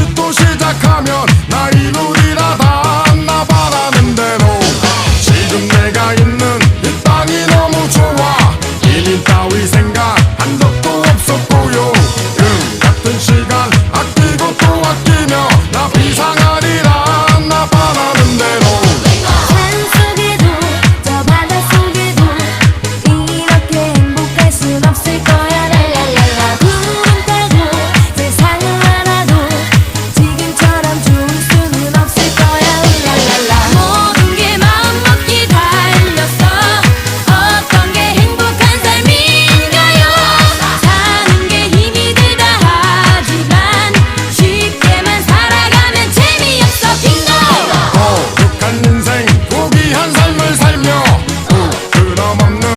다시 또 시작하면